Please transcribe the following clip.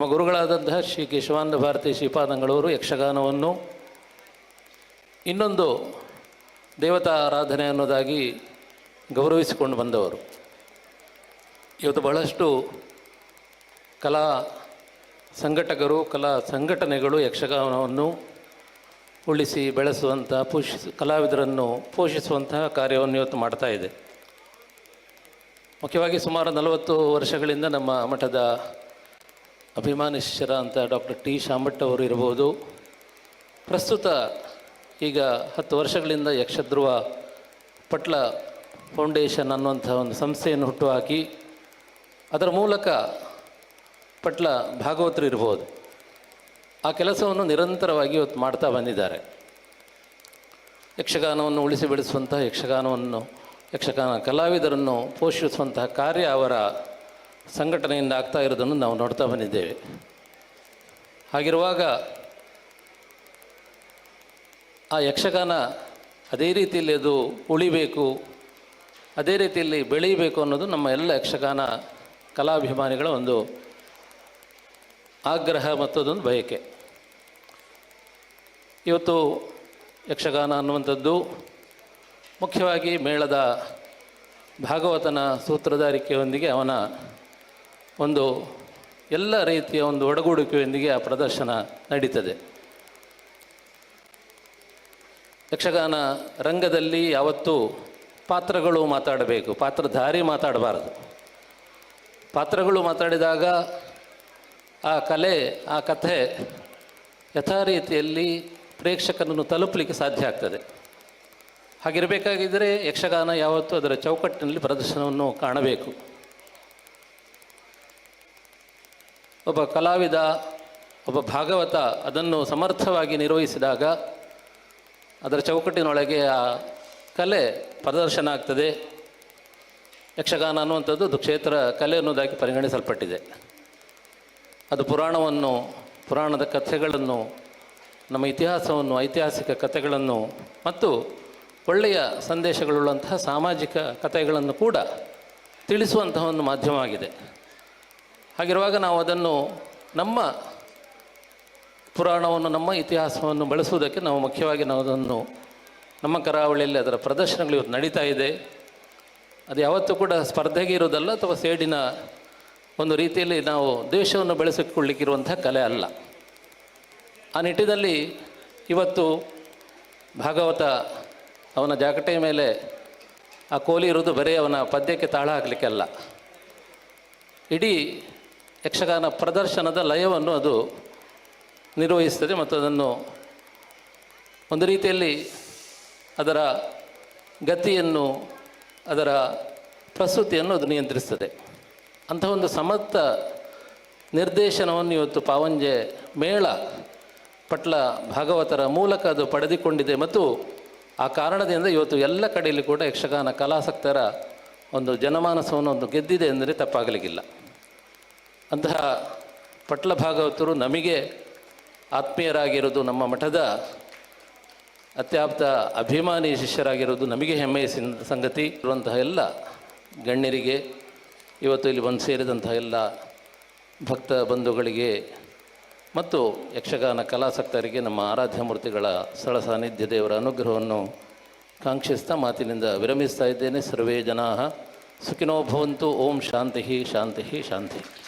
ನಮ್ಮ ಗುರುಗಳಾದಂತಹ ಶ್ರೀ ಕೇಶವಾನಂದ ಭಾರತಿ ಶ್ರೀಪಾದಂಗಳವರು ಯಕ್ಷಗಾನವನ್ನು, ಇನ್ನೊಂದು ದೇವತಾ ಆರಾಧನೆ ಅನ್ನೋದಾಗಿ ಗೌರವಿಸಿಕೊಂಡು ಬಂದವರು. ಇವತ್ತು ಬಹಳಷ್ಟು ಕಲಾ ಸಂಘಟಕರು, ಕಲಾ ಸಂಘಟನೆಗಳು ಯಕ್ಷಗಾನವನ್ನು ಉಳಿಸಿ ಬೆಳೆಸುವಂಥ ಪೋಷಿಸ, ಕಲಾವಿದರನ್ನು ಪೋಷಿಸುವಂತಹ ಕಾರ್ಯವನ್ನು ಇವತ್ತು ಮಾಡ್ತಾ ಇದೆ. ಮುಖ್ಯವಾಗಿ ಸುಮಾರು ನಲವತ್ತು ವರ್ಷಗಳಿಂದ ನಮ್ಮ ಮಠದ ಅಭಿಮಾನಿ ಶಿಷ್ಯರ ಅಂತ ಡಾಕ್ಟರ್ ಟಿ ಶಾಮಟ್ ಅವರು ಇರ್ಬೋದು. ಪ್ರಸ್ತುತ ಈಗ ಹತ್ತು ವರ್ಷಗಳಿಂದ ಯಕ್ಷಧ್ರುವ ಪಟ್ಲ ಫೌಂಡೇಶನ್ ಅನ್ನುವಂಥ ಒಂದು ಸಂಸ್ಥೆಯನ್ನು ಹುಟ್ಟುಹಾಕಿ ಅದರ ಮೂಲಕ ಪಟ್ಲ ಭಾಗವತರು ಇರ್ಬೋದು. ಆ ಕೆಲಸವನ್ನು ನಿರಂತರವಾಗಿ ಇವತ್ತು ಮಾಡ್ತಾ ಬಂದಿದ್ದಾರೆ. ಯಕ್ಷಗಾನವನ್ನು ಉಳಿಸಿ ಬೆಳೆಸುವಂತಹ ಯಕ್ಷಗಾನವನ್ನು ಯಕ್ಷಗಾನ ಕಲಾವಿದರನ್ನು ಪೋಷಿಸುವಂತಹ ಕಾರ್ಯ ಅವರ ಸಂಘಟನೆಯಿಂದ ಆಗ್ತಾ ಇರೋದನ್ನು ನಾವು ನೋಡ್ತಾ ಬಂದಿದ್ದೇವೆ. ಹಾಗಿರುವಾಗ ಆ ಯಕ್ಷಗಾನ ಅದೇ ರೀತಿಯಲ್ಲಿ ಅದು ಉಳಿಬೇಕು, ಅದೇ ರೀತಿಯಲ್ಲಿ ಬೆಳೀಬೇಕು ಅನ್ನೋದು ನಮ್ಮ ಎಲ್ಲ ಯಕ್ಷಗಾನ ಕಲಾಭಿಮಾನಿಗಳ ಒಂದು ಆಗ್ರಹ ಮತ್ತು ಅದೊಂದು ಬಯಕೆ. ಇವತ್ತು ಯಕ್ಷಗಾನ ಅನ್ನುವಂಥದ್ದು ಮುಖ್ಯವಾಗಿ ಮೇಳದ ಭಾಗವತನ ಸೂತ್ರಧಾರಿಕೆಯೊಂದಿಗೆ ಅವನ ಒಂದು ಎಲ್ಲ ರೀತಿಯ ಒಂದು ಒಡಗೂಡಿಕೆಯೊಂದಿಗೆ ಆ ಪ್ರದರ್ಶನ ನಡೀತದೆ. ಯಕ್ಷಗಾನ ರಂಗದಲ್ಲಿ ಯಾವತ್ತೂ ಪಾತ್ರಗಳು ಮಾತಾಡಬೇಕು, ಪಾತ್ರಧಾರಿ ಮಾತಾಡಬಾರದು. ಪಾತ್ರಗಳು ಮಾತಾಡಿದಾಗ ಆ ಕಲೆ, ಆ ಕಥೆ ಯಥಾ ರೀತಿಯಲ್ಲಿ ಪ್ರೇಕ್ಷಕನನ್ನು ತಲುಪಲಿಕ್ಕೆ ಸಾಧ್ಯ ಆಗ್ತದೆ. ಹಾಗಿರಬೇಕಾಗಿದ್ದರೆ ಯಕ್ಷಗಾನ ಯಾವತ್ತೂ ಅದರ ಚೌಕಟ್ಟಿನಲ್ಲಿ ಪ್ರದರ್ಶನವನ್ನು ಕಾಣಬೇಕು. ಒಬ್ಬ ಕಲಾವಿದ, ಒಬ್ಬ ಭಾಗವತ ಅದನ್ನು ಸಮರ್ಥವಾಗಿ ನಿರ್ವಹಿಸಿದಾಗ ಅದರ ಚೌಕಟ್ಟಿನೊಳಗೆ ಆ ಕಲೆ ಪ್ರದರ್ಶನ ಆಗ್ತದೆ. ಯಕ್ಷಗಾನ ಅನ್ನುವಂಥದ್ದು ಅದು ಕ್ಷೇತ್ರ ಕಲೆ ಅನ್ನೋದಾಗಿ ಪರಿಗಣಿಸಲ್ಪಟ್ಟಿದೆ. ಅದು ಪುರಾಣವನ್ನು, ಪುರಾಣದ ಕಥೆಗಳನ್ನು, ನಮ್ಮ ಇತಿಹಾಸವನ್ನು, ಐತಿಹಾಸಿಕ ಕಥೆಗಳನ್ನು ಮತ್ತು ಒಳ್ಳೆಯ ಸಂದೇಶಗಳುಳ್ಳಂತಹ ಸಾಮಾಜಿಕ ಕಥೆಗಳನ್ನು ಕೂಡ ತಿಳಿಸುವಂತಹ ಒಂದು ಮಾಧ್ಯಮವಾಗಿದೆ ಹಾಗಿರುವಾಗ ನಾವು ಅದನ್ನು ನಮ್ಮ ಪುರಾಣವನ್ನು, ನಮ್ಮ ಇತಿಹಾಸವನ್ನು ಬಳಸುವುದಕ್ಕೆ ನಾವು ಮುಖ್ಯವಾಗಿ ನಾವು ಅದನ್ನು ನಮ್ಮ ಕರಾವಳಿಯಲ್ಲಿ ಅದರ ಪ್ರದರ್ಶನಗಳು ಇವತ್ತು ನಡೀತಾ ಇದೆ. ಅದು ಯಾವತ್ತೂ ಕೂಡ ಸ್ಪರ್ಧೆಗೆ ಇರೋದಲ್ಲ ಅಥವಾ ಸೇಡಿನ ಒಂದು ರೀತಿಯಲ್ಲಿ ನಾವು ದೇಶವನ್ನು ಬೆಳೆಸಿಕೊಳ್ಳಿಕ್ಕಿರುವಂಥ ಕಲೆ ಅಲ್ಲ. ಆ ನಿಟ್ಟಿನಲ್ಲಿ ಇವತ್ತು ಭಾಗವತ ಅವನ ಜಾಕಟೆಯ ಮೇಲೆ ಆ ಕೋಲಿ ಇರುವುದು ಬರೀ ಅವನ ಪದ್ಯಕ್ಕೆ ತಾಳ ಹಾಕಲಿಕ್ಕೆಲ್ಲ ಇಡೀ ಯಕ್ಷಗಾನ ಪ್ರದರ್ಶನದ ಲಯವನ್ನು ಅದು ನಿರ್ವಹಿಸ್ತದೆ ಮತ್ತು ಅದನ್ನು ಒಂದು ರೀತಿಯಲ್ಲಿ ಅದರ ಗತಿಯನ್ನು, ಅದರ ಪ್ರಸ್ತುತಿಯನ್ನು ಅದು ನಿಯಂತ್ರಿಸ್ತದೆ. ಅಂಥ ಒಂದು ಸಮರ್ಥ ನಿರ್ದೇಶನವನ್ನು ಇವತ್ತು ಪಾವಂಜೆ ಮೇಳ ಪಟ್ಲ ಭಾಗವತರ ಮೂಲಕ ಅದು ಪಡೆದುಕೊಂಡಿದೆ ಮತ್ತು ಆ ಕಾರಣದಿಂದ ಇವತ್ತು ಎಲ್ಲ ಕಡೆಯಲ್ಲಿ ಕೂಡ ಯಕ್ಷಗಾನ ಕಲಾಸಕ್ತರ ಒಂದು ಜನಮಾನಸವನ್ನು ಒಂದು ಗೆದ್ದಿದೆ ಎಂದರೆ ತಪ್ಪಾಗಲಿಕ್ಕಿಲ್ಲ. ಅಂತಹ ಪಟ್ಲ ಭಾಗವತರು ನಮಗೆ ಆತ್ಮೀಯರಾಗಿರೋದು ನಮ್ಮ ಮಠದ ಅತ್ಯಾಪ್ತ ಅಭಿಮಾನಿ ಶಿಷ್ಯರಾಗಿರೋದು ನಮಗೆ ಹೆಮ್ಮೆಯ ಸಂಗತಿ. ಇರುವಂತಹ ಎಲ್ಲ ಗಣ್ಯರಿಗೆ ಇವತ್ತು ಇಲ್ಲಿ ಬಂದು ಸೇರಿದಂತಹ ಎಲ್ಲ ಭಕ್ತ ಬಂಧುಗಳಿಗೆ ಮತ್ತು ಯಕ್ಷಗಾನ ಕಲಾಸಕ್ತರಿಗೆ ನಮ್ಮ ಆರಾಧ್ಯ ಮೂರ್ತಿಗಳ ಸ್ಥಳ ಸಾನ್ನಿಧ್ಯ ದೇವರ ಅನುಗ್ರಹವನ್ನು ಕಾಂಕ್ಷಿಸ್ತಾ ಮಾತಿನಿಂದ ವಿರಮಿಸ್ತಾ ಇದ್ದೇನೆ. ಸರ್ವೇ ಜನಾ ಸುಖಿನೋ ಭವಂತು. ಓಂ ಶಾಂತಿ ಶಾಂತಿ ಶಾಂತಿ.